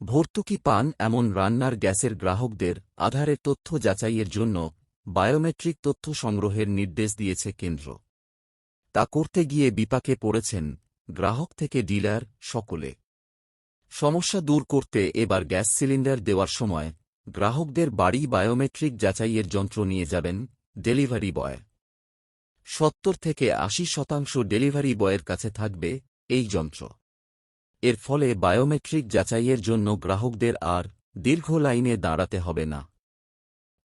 ভর্তুকি পান এমন রান্নার গ্যাসের গ্রাহকদের আধারের তথ্য যাচাইয়ের জন্য বায়োমেট্রিক তথ্য সংগ্রহের নির্দেশ দিয়েছে কেন্দ্র। তা করতে গিয়ে বিপাকে পড়েছেন গ্রাহক থেকে ডিলার সকলে। সমস্যা দূর করতে এবার গ্যাস সিলিন্ডার দেওয়ার সময় গ্রাহকদের বাড়ি বায়োমেট্রিক যাচাইয়ের যন্ত্র নিয়ে যাবেন ডেলিভারি বয়। সত্তর থেকে আশি শতাংশ ডেলিভারি বয়ের কাছে থাকবে এই যন্ত্র। এর ফলে বায়োমেট্রিক যাচাইয়ের জন্য গ্রাহকদের আর দীর্ঘ লাইনে দাঁড়াতে হবে না।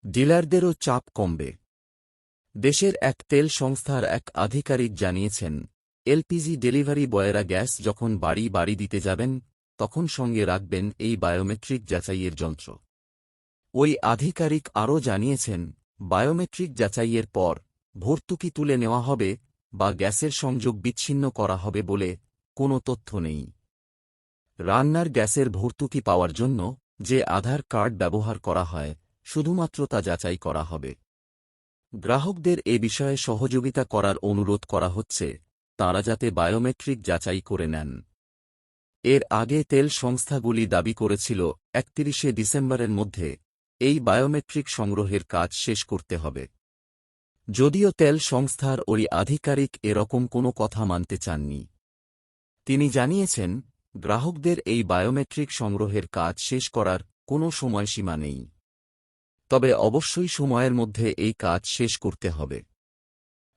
ডিলারদেরও চাপ কমবে। দেশের এক তেল সংস্থার এক আধিকারিক জানিয়েছেন, এলপিজি ডেলিভারি বয়েরা গ্যাস যখন বাড়ি বাড়ি দিতে যাবেন, তখন সঙ্গে রাখবেন এই বায়োমেট্রিক যাচাইয়ের যন্ত্র। ওই আধিকারিক আরও জানিয়েছেন, বায়োমেট্রিক যাচাইয়ের পর ভর্তুকি তুলে নেওয়া হবে বা গ্যাসের সংযোগ বিচ্ছিন্ন করা হবে বলে কোনো তথ্য নেই। রান্নার গ্যাসের ভর্তুকি পাওয়ার জন্য যে আধার কার্ড ব্যবহার করা হয়, শুধুমাত্র তা যাচাই করা হবে। গ্রাহকদের এ বিষয়ে সহযোগিতা করার অনুরোধ করা হচ্ছে, তাঁরা যাতে বায়োমেট্রিক যাচাই করে নেন। এর আগে তেল সংস্থাগুলি দাবি করেছিল, একত্রিশে ডিসেম্বরের মধ্যে এই বায়োমেট্রিক সংগ্রহের কাজ শেষ করতে হবে। যদিও তেল সংস্থার ওই আধিকারিক এরকম কোনো কথা মানতে চাননি। তিনি জানিয়েছেন গ্রাহকদের এই বায়োমেট্রিক সংগ্রহের কাজ শেষ করার কোনো সময়সীমা নেই। তবে অবশ্যই সময়ের মধ্যে এই কাজ শেষ করতে হবে।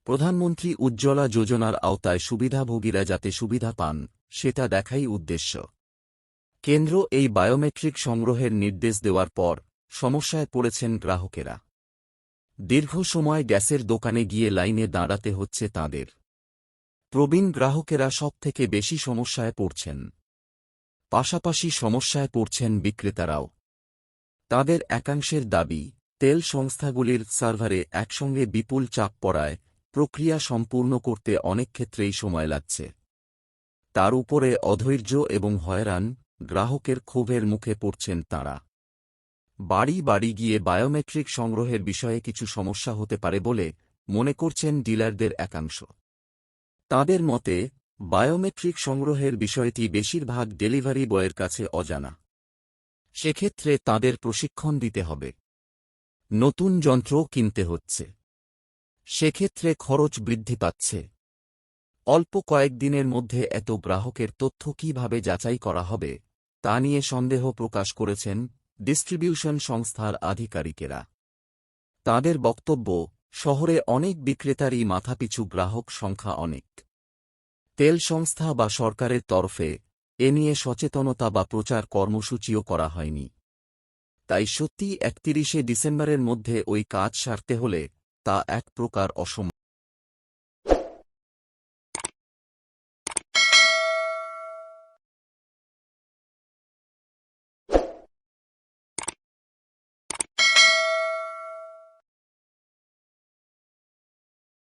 প্রধানমন্ত্রী উজ্জ্বলা যোজনার আওতায় সুবিধাভোগীরা যাতে সুবিধা পান, সেটা দেখাই উদ্দেশ্য। কেন্দ্র এই বায়োমেট্রিক সংগ্রহের নির্দেশ দেওয়ার পর সমস্যায় পড়েছেন গ্রাহকেরা। দীর্ঘ সময় গ্যাসের দোকানে গিয়ে লাইনে দাঁড়াতে হচ্ছে তাঁদের। প্রবীণ গ্রাহকেরা সবথেকে বেশি সমস্যায় পড়ছেন। পাশাপাশি সমস্যায় পড়ছেন বিক্রেতারাও। তাদের একাংশের দাবি, তেল সংস্থাগুলির সার্ভারে একসঙ্গে বিপুল চাপ পড়ায় প্রক্রিয়া সম্পূর্ণ করতে অনেক ক্ষেত্রেই সময় লাগছে। তার উপরে অধৈর্য এবং হয়রান গ্রাহকের ক্ষোভের মুখে পড়ছেন তাঁরা। বাড়ি বাড়ি গিয়ে বায়োমেট্রিক সংগ্রহের বিষয়ে কিছু সমস্যা হতে পারে বলে মনে করছেন ডিলারদের একাংশ। তাঁদের মতে বায়োমেট্রিক সংগ্রহের বিষয়টি বেশিরভাগ ডেলিভারি বয়ের কাছে অজানা। সেক্ষেত্রে তাদের প্রশিক্ষণ দিতে হবে। নতুন যন্ত্রও কিনতে হচ্ছে। সেক্ষেত্রে খরচ বৃদ্ধি পাচ্ছে। অল্প কয়েকদিনের মধ্যে এত গ্রাহকের তথ্য কীভাবে যাচাই করা হবে, তা নিয়ে সন্দেহ প্রকাশ করেছেন ডিস্ট্রিবিউশন সংস্থার আধিকারিকেরা। তাদের বক্তব্য, শহরে অনেক বিক্রেতারই মাথাপিছু গ্রাহক সংখ্যা অনেক। তেল সংস্থা বা সরকারের তরফে এ নিয়ে সচেতনতা বা প্রচার কর্মসূচিও করা হয়নি। তাই সত্যি একতিরিশে ডিসেম্বরের মধ্যে ওই কাজ সারতে হলে তা এক প্রকার অসম